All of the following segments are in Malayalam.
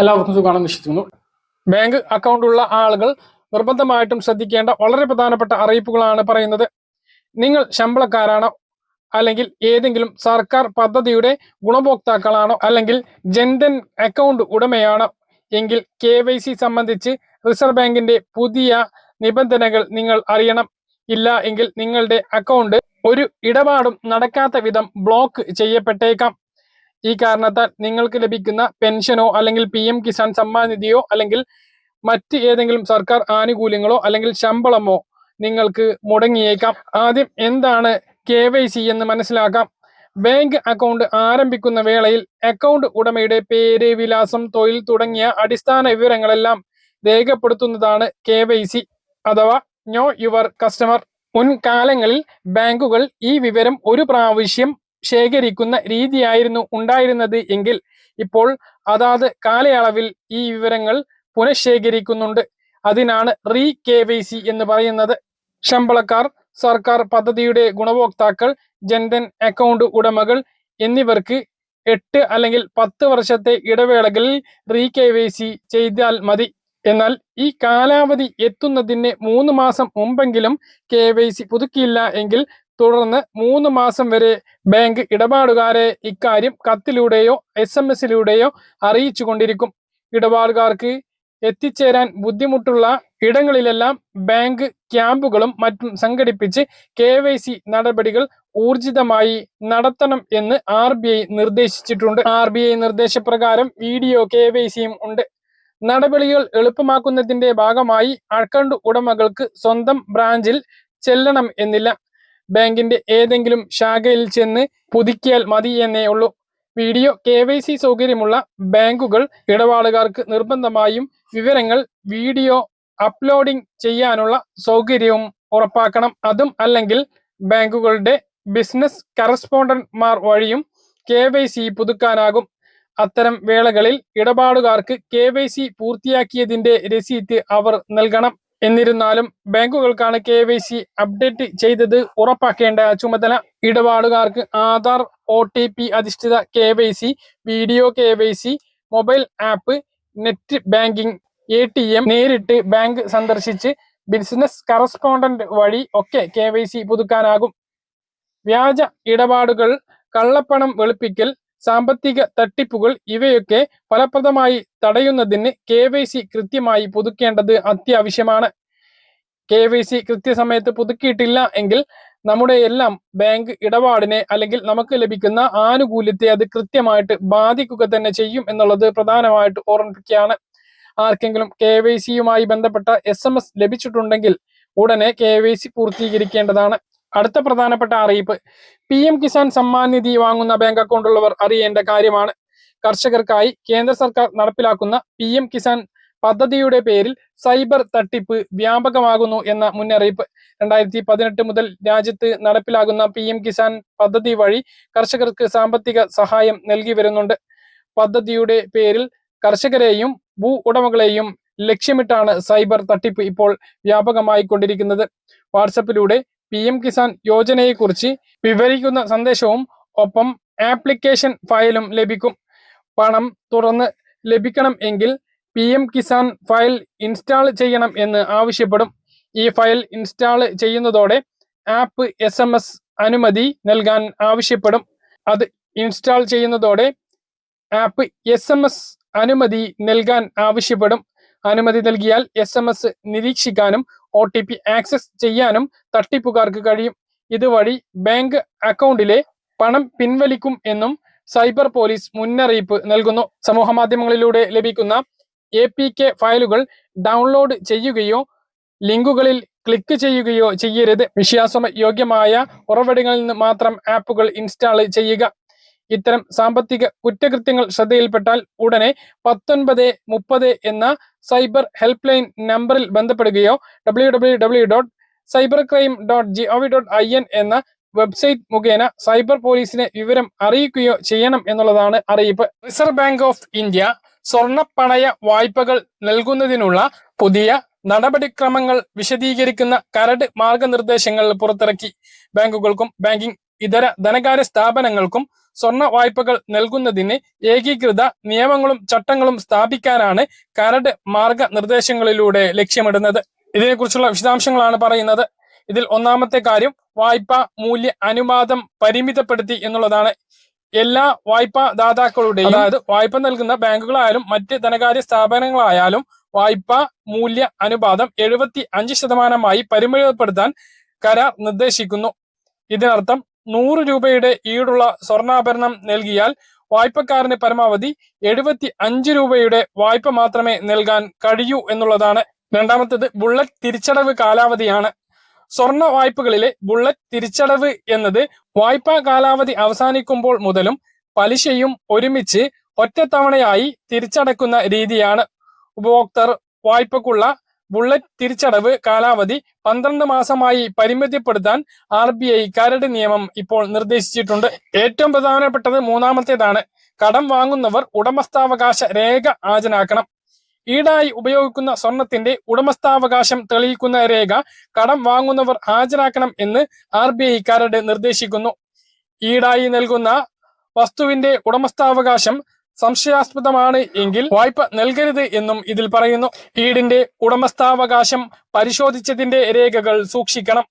എല്ലാവർക്കും സുഖമാണെന്ന് വിശ്വസിക്കുന്നു. ബാങ്ക് അക്കൗണ്ട് ഉള്ള ആളുകൾ നിർബന്ധമായിട്ടും ശ്രദ്ധിക്കേണ്ട വളരെ പ്രധാനപ്പെട്ട അറിയിപ്പുകളാണ് പറയുന്നത്. നിങ്ങൾ ശമ്പളക്കാരാണോ? അല്ലെങ്കിൽ ഏതെങ്കിലും സർക്കാർ പദ്ധതിയുടെ ഗുണഭോക്താക്കളാണോ? അല്ലെങ്കിൽ ജൻധൻ അക്കൗണ്ട് ഉടമയാണോ? എങ്കിൽ കെ വൈ സി സംബന്ധിച്ച് റിസർവ് ബാങ്കിന്റെ പുതിയ നിബന്ധനകൾ നിങ്ങൾ അറിയണം. ഇല്ല എങ്കിൽ നിങ്ങളുടെ അക്കൗണ്ട് ഒരു ഇടപാടും നടക്കാത്ത വിധം ബ്ലോക്ക് ചെയ്യപ്പെട്ടേക്കാം. ഈ കാരണത്താൽ നിങ്ങൾക്ക് ലഭിക്കുന്ന പെൻഷനോ അല്ലെങ്കിൽ പി എം കിസാൻ സമ്മാൻ നിധിയോ അല്ലെങ്കിൽ മറ്റ് ഏതെങ്കിലും സർക്കാർ ആനുകൂല്യങ്ങളോ അല്ലെങ്കിൽ ശമ്പളമോ നിങ്ങൾക്ക് മുടങ്ങിയേക്കാം. ആദ്യം എന്താണ് കെ എന്ന് മനസ്സിലാക്കാം. ബാങ്ക് അക്കൗണ്ട് ആരംഭിക്കുന്ന വേളയിൽ അക്കൗണ്ട് ഉടമയുടെ പേര് വിലാസം തൊഴിൽ തുടങ്ങിയ അടിസ്ഥാന വിവരങ്ങളെല്ലാം രേഖപ്പെടുത്തുന്നതാണ് കെ അഥവാ നോ യുവർ കസ്റ്റമർ. മുൻകാലങ്ങളിൽ ബാങ്കുകൾ ഈ വിവരം ഒരു പ്രാവശ്യം ശേഖരിക്കുന്ന രീതിയായിരുന്നു ഉണ്ടായിരുന്നത് എങ്കിൽ ഇപ്പോൾ അതാത് കാലയളവിൽ ഈ വിവരങ്ങൾ പുനഃശേഖരിക്കുന്നുണ്ട്. അതിനാണ് റീ കെ വൈ സി എന്ന് പറയുന്നത്. ശമ്പളക്കാർ സർക്കാർ പദ്ധതിയുടെ ഗുണഭോക്താക്കൾ ജൻധൻ അക്കൗണ്ട് ഉടമകൾ എന്നിവർക്ക് എട്ട് അല്ലെങ്കിൽ പത്ത് വർഷത്തെ ഇടവേളകളിൽ റീ കെ വൈ സി ചെയ്താൽ മതി. എന്നാൽ ഈ കാലാവധി എത്തുന്നതിന് മൂന്ന് മാസം മുമ്പെങ്കിലും കെ വൈ സി പുതുക്കിയില്ല എങ്കിൽ തുടർന്ന് മൂന്ന് മാസം വരെ ബാങ്ക് ഇടപാടുകാരെ ഇക്കാര്യം കത്തിലൂടെയോ എസ് എം എസിലൂടെയോ അറിയിച്ചു കൊണ്ടിരിക്കും. ഇടപാടുകാർക്ക് എത്തിച്ചേരാൻ ബുദ്ധിമുട്ടുള്ള ഇടങ്ങളിലെല്ലാം ബാങ്ക് ക്യാമ്പുകളും മറ്റും സംഘടിപ്പിച്ച് കെ വൈ സി നടപടികൾ ഊർജിതമായി നടത്തണം എന്ന് ആർ ബി ഐ നിർദ്ദേശിച്ചിട്ടുണ്ട്. ആർ ബി ഐ നിർദ്ദേശപ്രകാരം വീഡിയോ കെ വൈ സിയും ഉണ്ട്. നടപടികൾ എളുപ്പമാക്കുന്നതിന്റെ ഭാഗമായി അക്കൗണ്ട് ഉടമകൾക്ക് സ്വന്തം ബ്രാഞ്ചിൽ ചെല്ലണം എന്നില്ല. ബാങ്കിന്റെ ഏതെങ്കിലും ശാഖയിൽ ചെന്ന് പുതുക്കിയാൽ മതി എന്നേ ഉള്ളൂ. വീഡിയോ കെ വൈ സി സൗകര്യമുള്ള ബാങ്കുകൾ ഇടപാടുകാർക്ക് നിർബന്ധമായും വിവരങ്ങൾ വീഡിയോ അപ്ലോഡിംഗ് ചെയ്യാനുള്ള സൗകര്യവും ഉറപ്പാക്കണം. അതും അല്ലെങ്കിൽ ബാങ്കുകളുടെ ബിസിനസ് കറസ്പോണ്ടന്റ്മാർ വഴിയും കെ വൈ സി പുതുക്കാനാകും. അത്തരം വേളകളിൽ ഇടപാടുകാർക്ക് കെ വൈ സി പൂർത്തിയാക്കിയതിന്റെ രസീത് അവർ നൽകണം. എന്നിരുന്നാലും ബാങ്കുകൾക്കാണ് കെ വൈ സി അപ്ഡേറ്റ് ചെയ്തത് ഉറപ്പാക്കേണ്ട ചുമതല ഇടപാടുകാർക്ക് ആധാർ ഒ ടി പി അധിഷ്ഠിത K Y C video K Y C mobile app net banking A T M നേരിട്ട് ബാങ്ക് സന്ദർശിച്ച് ബിസിനസ് കറസ്പോണ്ടന്റ് വഴി ഒക്കെ കെ വൈ സി പുതുക്കാനാകും. വ്യാജ ഇടപാടുകൾ കള്ളപ്പണം വെളുപ്പിക്കൽ സാമ്പത്തിക തട്ടിപ്പുകൾ ഇവയൊക്കെ ഫലപ്രദമായി തടയുന്നതിന് കെ വൈ സി കൃത്യമായി പുതുക്കേണ്ടത് അത്യാവശ്യമാണ്. കെ വൈ സി കൃത്യസമയത്ത് പുതുക്കിയിട്ടില്ല എങ്കിൽ നമ്മുടെ എല്ലാം ബാങ്ക് ഇടപാടിനെ അല്ലെങ്കിൽ നമുക്ക് ലഭിക്കുന്ന ആനുകൂല്യത്തെ അത് കൃത്യമായിട്ട് ബാധിക്കുക തന്നെ ചെയ്യും എന്നുള്ളത് പ്രധാനമായിട്ട് ഓർമ്മിപ്പിക്കുകയാണ്. ആർക്കെങ്കിലും കെ വൈ സിയുമായി ബന്ധപ്പെട്ട എസ് എം എസ് ലഭിച്ചിട്ടുണ്ടെങ്കിൽ ഉടനെ കെ വൈ സി പൂർത്തീകരിക്കേണ്ടതാണ്. അടുത്ത പ്രധാനപ്പെട്ട അറിയിപ്പ്. പി എം കിസാൻ സമ്മാൻ നിധി വാങ്ങുന്ന ബാങ്ക് അക്കൗണ്ട് ഉള്ളവർ അറിയേണ്ട കാര്യമാണ്. കർഷകർക്കായി കേന്ദ്ര സർക്കാർ നടപ്പിലാക്കുന്ന പി എം കിസാൻ പദ്ധതിയുടെ പേരിൽ സൈബർ തട്ടിപ്പ് വ്യാപകമാകുന്നു എന്ന മുന്നറിയിപ്പ്. രണ്ടായിരത്തി പതിനെട്ട് മുതൽ രാജ്യത്ത് നടപ്പിലാകുന്ന പി എം കിസാൻ പദ്ധതി വഴി കർഷകർക്ക് സാമ്പത്തിക സഹായം നൽകി വരുന്നുണ്ട്. പദ്ധതിയുടെ പേരിൽ കർഷകരെയും ഭൂ ഉടമകളെയും ലക്ഷ്യമിട്ടാണ് സൈബർ തട്ടിപ്പ് ഇപ്പോൾ വ്യാപകമായി കൊണ്ടിരിക്കുന്നത് വാട്സപ്പിലൂടെ പി എം കിസാൻ യോജനയെക്കുറിച്ച് വിവരിക്കുന്ന സന്ദേശവും ഒപ്പം ആപ്ലിക്കേഷൻ ഫയലും ലഭിക്കും. പണം തുറന്ന് ലഭിക്കണം എങ്കിൽ P M Kisan file install ചെയ്യണം എന്ന് ആവശ്യപ്പെടും. ഈ ഫയൽ ഇൻസ്റ്റാൾ ചെയ്യുന്നതോടെ ആപ്പ് എസ് എം എസ് അനുമതി നൽകാൻ ആവശ്യപ്പെടും. അത് ഇൻസ്റ്റാൾ ചെയ്യുന്നതോടെ ആപ്പ് എസ് എം എസ് അനുമതി നൽകാൻ ആവശ്യപ്പെടും. അനുമതി നൽകിയാൽ എസ് എം എസ് നിരീക്ഷിക്കാനും ഒ ടി പി ആക്സസ് ചെയ്യാനും തട്ടിപ്പുകാർക്ക് കഴിയും. ഇതുവഴി ബാങ്ക് അക്കൗണ്ടിലെ പണം പിൻവലിക്കും എന്നും സൈബർ പോലീസ് മുന്നറിയിപ്പ് നൽകുന്നു. സമൂഹ മാധ്യമങ്ങളിലൂടെ ലഭിക്കുന്ന എ പി കെ ഫയലുകൾ ഡൗൺലോഡ് ചെയ്യുകയോ ലിങ്കുകളിൽ ക്ലിക്ക് ചെയ്യുകയോ ചെയ്യരുത്. വിശ്വാസ യോഗ്യമായ ഉറവിടങ്ങളിൽ നിന്ന് മാത്രം ആപ്പുകൾ ഇൻസ്റ്റാൾ ചെയ്യുക. ഇത്തരം സാമ്പത്തിക കുറ്റകൃത്യങ്ങൾ ശ്രദ്ധയിൽപ്പെട്ടാൽ ഉടനെ പത്തൊൻപത് മുപ്പത് എന്ന സൈബർ ഹെൽപ്പ് ലൈൻ നമ്പറിൽ ബന്ധപ്പെടുകയോ W W W dot cyber crime dot G O V dot I N എന്ന വെബ്സൈറ്റ് മുഖേന സൈബർ പോലീസിനെ വിവരം അറിയിക്കുകയോ ചെയ്യണം എന്നുള്ളതാണ് അറിയിപ്പ്. റിസർവ് ബാങ്ക് ഓഫ് ഇന്ത്യ സ്വർണപ്പണയ വായ്പകൾ നൽകുന്നതിനുള്ള പുതിയ നടപടിക്രമങ്ങൾ വിശദീകരിക്കുന്ന കരട് മാർഗനിർദ്ദേശങ്ങൾ പുറത്തിറക്കി. ബാങ്കുകൾക്കും ബാങ്കിംഗ് ഇതര ധനകാര്യ സ്ഥാപനങ്ങൾക്കും സ്വർണ വായ്പകൾ നൽകുന്നതിന് ഏകീകൃത നിയമങ്ങളും ചട്ടങ്ങളും സ്ഥാപിക്കാനാണ് കരട് മാർഗനിർദ്ദേശങ്ങളിലൂടെ ലക്ഷ്യമിടുന്നത്. ഇതിനെക്കുറിച്ചുള്ള വിശദാംശങ്ങളാണ് പറയുന്നത്. ഇതിൽ ഒന്നാമത്തെ കാര്യം വായ്പ മൂല്യ അനുപാതം പരിമിതപ്പെടുത്തി എന്നുള്ളതാണ്. എല്ലാ വായ്പാ ദാതാക്കളുടെയും അതായത് വായ്പ നൽകുന്ന ബാങ്കുകളായാലും മറ്റ് ധനകാര്യ സ്ഥാപനങ്ങളായാലും വായ്പ മൂല്യ അനുപാതം എഴുപത്തി അഞ്ച് ശതമാനമായി പരിമിതപ്പെടുത്താൻ കരാർ നിർദ്ദേശിക്കുന്നു. ഇതിനർത്ഥം നൂറ് രൂപയുടെ ഈടുള്ള സ്വർണാഭരണം നൽകിയാൽ വായ്പക്കാരന് പരമാവധി എഴുപത്തി അഞ്ച് രൂപയുടെ വായ്പ മാത്രമേ നൽകാൻ കഴിയൂ എന്നുള്ളതാണ് രണ്ടാമത്തേത് ബുള്ളറ്റ് തിരിച്ചടവ് കാലാവധിയാണ്. സ്വർണ വായ്പകളിലെ ബുള്ളറ്റ് തിരിച്ചടവ് എന്നത് വായ്പാ കാലാവധി അവസാനിക്കുമ്പോൾ മുതലും പലിശയും ഒരുമിച്ച് ഒറ്റത്തവണയായി തിരിച്ചടക്കുന്ന രീതിയാണ്. ഉപഭോക്തർ വായ്പക്കുള്ള ബുള്ളറ്റ് തിരിച്ചടവ് കാലാവധി പന്ത്രണ്ട് മാസമായി പരിമിതിപ്പെടുത്താൻ ആർ ബി ഐ കരട് നിയമം ഇപ്പോൾ നിർദ്ദേശിച്ചിട്ടുണ്ട്. ഏറ്റവും പ്രധാനപ്പെട്ടത് മൂന്നാമത്തേതാണ്. കടം വാങ്ങുന്നവർ ഉടമസ്ഥാവകാശ രേഖ ഹാജരാക്കണം. ഈടായി ഉപയോഗിക്കുന്ന സ്വർണത്തിന്റെ ഉടമസ്ഥാവകാശം തെളിയിക്കുന്ന രേഖ കടം വാങ്ങുന്നവർ ഹാജരാക്കണം എന്ന് ആർ ബി ഐ കരട് നിർദ്ദേശിക്കുന്നു. ഈടായി നൽകുന്ന വസ്തുവിന്റെ ഉടമസ്ഥാവകാശം സംശയാസ്പദമാണ് എങ്കിൽ വായ്പ നൽകരുത് എന്നും ഇതിൽ പറയുന്നു. ഈടിന്റെ ഉടമസ്ഥാവകാശം പരിശോധിച്ചതിന്റെ രേഖകൾ സൂക്ഷിക്കണം.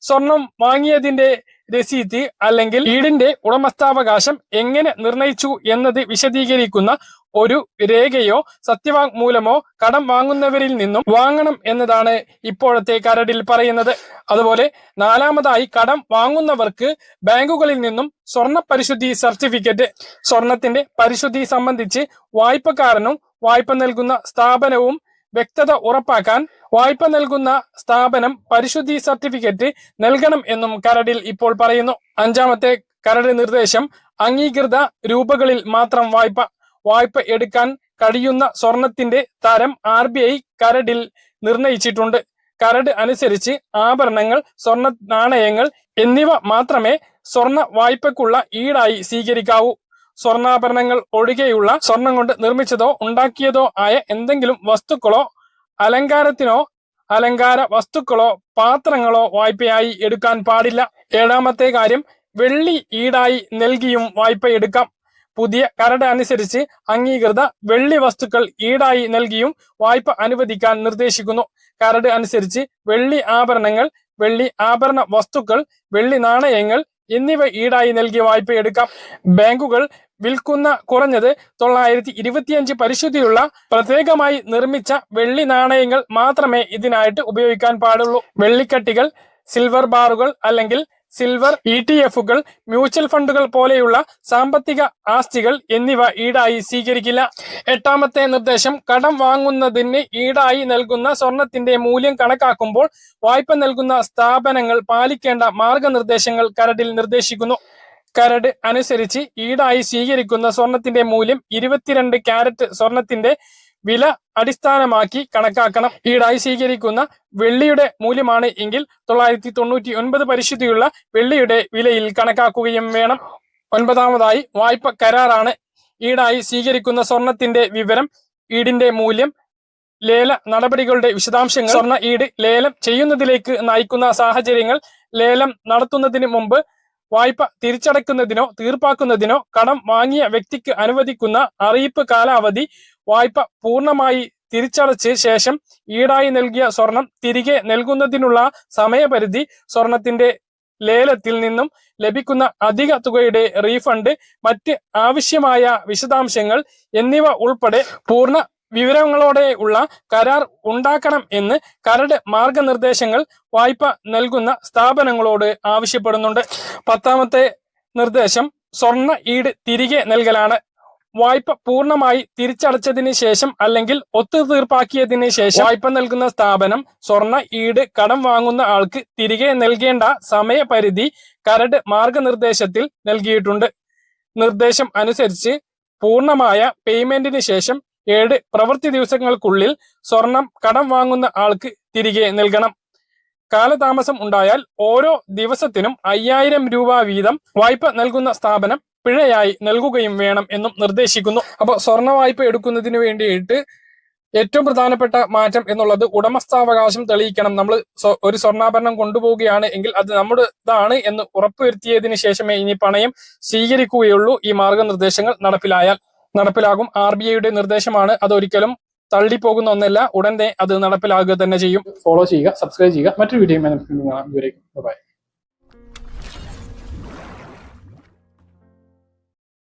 സ്വർണം വാങ്ങിയതിന്റെ രസീത് അല്ലെങ്കിൽ ഈടിന്റെ ഉടമസ്ഥാവകാശം എങ്ങനെ നിർണയിച്ചു എന്നത് വിശദീകരിക്കുന്ന ഒരു രേഖയോ സത്യവാങ്മൂലമോ കടം വാങ്ങുന്നവരിൽ നിന്നും വാങ്ങണം എന്നതാണ് ഇപ്പോഴത്തെ കരടിൽ പറയുന്നത്. അതുപോലെ നാലാമതായി കടം വാങ്ങുന്നവർക്ക് ബാങ്കുകളിൽ നിന്നും സ്വർണ പരിശുദ്ധി സർട്ടിഫിക്കറ്റ് സ്വർണത്തിന്റെ പരിശുദ്ധി സംബന്ധിച്ച് വായ്പക്കാരനും വായ്പ നൽകുന്ന സ്ഥാപനവും വ്യക്തത ഉറപ്പാക്കാൻ വായ്പ നൽകുന്ന സ്ഥാപനം പരിശുദ്ധി സർട്ടിഫിക്കറ്റ് നൽകണം എന്നും കരടിൽ ഇപ്പോൾ പറയുന്നു. അഞ്ചാമത്തെ കരട് നിർദ്ദേശം അംഗീകൃത രൂപകളിൽ മാത്രം വായ്പ വായ്പ എടുക്കാൻ കഴിയുന്ന സ്വർണത്തിന്റെ തരം ആർ ബി ഐ കരടിൽ നിർണയിച്ചിട്ടുണ്ട്. കരട് അനുസരിച്ച് ആഭരണങ്ങൾ സ്വർണ നാണയങ്ങൾ എന്നിവ മാത്രമേ സ്വർണ വായ്പക്കുള്ള ഈടായി സ്വീകരിക്കാവൂ. സ്വർണാഭരണങ്ങൾ ഒഴികെയുള്ള സ്വർണം കൊണ്ട് നിർമ്മിച്ചതോ ഉണ്ടാക്കിയതോ ആയ എന്തെങ്കിലും വസ്തുക്കളോ അലങ്കാരത്തിനോ അലങ്കാര വസ്തുക്കളോ പാത്രങ്ങളോ വായ്പയായി എടുക്കാൻ പാടില്ല. ഏഴാമത്തെ കാര്യം വെള്ളി ഈടായി നൽകിയും വായ്പ എടുക്കാം. പുതിയ കരട് അനുസരിച്ച് അംഗീകൃത വെള്ളി വസ്തുക്കൾ ഈടായി നൽകിയും വായ്പ അനുവദിക്കാൻ നിർദ്ദേശിക്കുന്നു. കരട് അനുസരിച്ച് വെള്ളി ആഭരണങ്ങൾ വെള്ളി ആഭരണ വസ്തുക്കൾ വെള്ളി നാണയങ്ങൾ എന്നിവ ഈടായി നൽകി വായ്പ എടുക്കാം. ബാങ്കുകൾ വിൽക്കുന്ന കുറഞ്ഞത് തൊള്ളായിരത്തി ഇരുപത്തിയഞ്ച് പരിശുദ്ധിയുള്ള പ്രത്യേകമായി നിർമ്മിച്ച വെള്ളി നാണയങ്ങൾ മാത്രമേ ഇതിനായിട്ട് ഉപയോഗിക്കാൻ പാടുള്ളൂ. വെള്ളിക്കട്ടികൾ സിൽവർ ബാറുകൾ അല്ലെങ്കിൽ സിൽവർ ഇ ടി എഫുകൾ മ്യൂച്വൽ ഫണ്ടുകൾ പോലെയുള്ള സാമ്പത്തിക ആസ്തികൾ എന്നിവ ഈടായി സ്വീകരിക്കില്ല. എട്ടാമത്തെ നിർദ്ദേശം കടം വാങ്ങുന്നതിന് ഈടായി നൽകുന്ന സ്വർണത്തിന്റെ മൂല്യം കണക്കാക്കുമ്പോൾ വായ്പ നൽകുന്ന സ്ഥാപനങ്ങൾ പാലിക്കേണ്ട മാർഗനിർദ്ദേശങ്ങൾ കരടിൽ നിർദ്ദേശിക്കുന്നു. കരട് അനുസരിച്ച് ഈടായി സ്വീകരിക്കുന്ന സ്വർണത്തിന്റെ മൂല്യം ഇരുപത്തിരണ്ട് ക്യാരറ്റ് സ്വർണത്തിന്റെ വില അടിസ്ഥാനമാക്കി കണക്കാക്കണം. ഈടായി സ്വീകരിക്കുന്ന വെള്ളിയുടെ മൂല്യമാണ് എങ്കിൽ തൊള്ളായിരത്തി തൊണ്ണൂറ്റി ഒൻപത് പരിശുദ്ധിയുള്ള വെള്ളിയുടെ വിലയിൽ കണക്കാക്കുകയും വേണം. ഒൻപതാമതായി വായ്പ കരാറാണ്. ഈടായി സ്വീകരിക്കുന്ന സ്വർണത്തിന്റെ വിവരം ഈടിന്റെ മൂല്യം ലേല നടപടികളുടെ വിശദാംശങ്ങൾ സ്വർണ ഈട് ലേലം ചെയ്യുന്നതിലേക്ക് നയിക്കുന്ന സാഹചര്യങ്ങൾ ലേലം നടത്തുന്നതിന് മുമ്പ് വായ്പ തിരിച്ചടക്കുന്നതിനോ തീർപ്പാക്കുന്നതിനോ കടം വാങ്ങിയ വ്യക്തിക്ക് അനുവദിക്കുന്ന അറിയിപ്പ് കാലാവധി വായ്പ പൂർണമായി തിരിച്ചടച്ച് ശേഷം ഈടായി നൽകിയ സ്വർണം തിരികെ നൽകുന്നതിനുള്ള സമയപരിധി സ്വർണത്തിന്റെ ലേലത്തിൽ നിന്നും ലഭിക്കുന്ന അധിക തുകയുടെ റീഫണ്ട് മറ്റ് ആവശ്യമായ വിശദാംശങ്ങൾ എന്നിവ ഉൾപ്പെടെ പൂർണ വിവരങ്ങളോടെ ഉള്ള കരാർ ഉണ്ടാക്കണം എന്ന് കരട് മാർഗനിർദ്ദേശങ്ങൾ വായ്പ നൽകുന്ന സ്ഥാപനങ്ങളോട് ആവശ്യപ്പെടുന്നുണ്ട്. പത്താമത്തെ നിർദ്ദേശം സ്വർണ ഈട് തിരികെ നൽകലാണ്. വായ്പ പൂർണമായി തിരിച്ചടച്ചതിന് ശേഷം അല്ലെങ്കിൽ ഒത്തുതീർപ്പാക്കിയതിന് ശേഷം വായ്പ നൽകുന്ന സ്ഥാപനം സ്വർണ ഈട് കടം വാങ്ങുന്ന ആൾക്ക് തിരികെ നൽകേണ്ട സമയപരിധി കരട് മാർഗനിർദ്ദേശത്തിൽ നൽകിയിട്ടുണ്ട്. നിർദ്ദേശം അനുസരിച്ച് പൂർണമായ പേയ്മെന്റിന് ശേഷം ഏഴ് പ്രവൃത്തി ദിവസങ്ങൾക്കുള്ളിൽ സ്വർണം കടം വാങ്ങുന്ന ആൾക്ക് തിരികെ നൽകണം. കാലതാമസം ഉണ്ടായാൽ ഓരോ ദിവസത്തിനും അയ്യായിരം രൂപ വീതം വായ്പ നൽകുന്ന സ്ഥാപനം പിഴയായി നൽകുകയും വേണം എന്നും നിർദ്ദേശിക്കുന്നു. അപ്പോൾ സ്വർണ വായ്പ എടുക്കുന്നതിന് വേണ്ടിയിട്ട് ഏറ്റവും പ്രധാനപ്പെട്ട മാറ്റം എന്നുള്ളത് ഉടമസ്ഥാവകാശം തെളിയിക്കണം. നമ്മൾ ഒരു സ്വർണാഭരണം കൊണ്ടുപോവുകയാണ് എങ്കിൽ അത് നമ്മുടേതാണ് എന്ന് ഉറപ്പുവരുത്തിയതിനു ശേഷമേ ഇനി പണയം സ്വീകരിക്കുകയുള്ളൂ ഈ മാർഗനിർദ്ദേശങ്ങൾ നടപ്പിലായാൽ. നടപ്പിലാകും. ആർ ബി ഐയുടെ നിർദ്ദേശമാണ് അതൊരിക്കലും തള്ളിപ്പോകുന്ന ഒന്നല്ല. ഉടൻ അത് നടപ്പിലാകുക തന്നെ ചെയ്യും. ഫോളോ ചെയ്യുക സബ്സ്ക്രൈബ് ചെയ്യുക. മറ്റൊരു വീഡിയോ ബൈ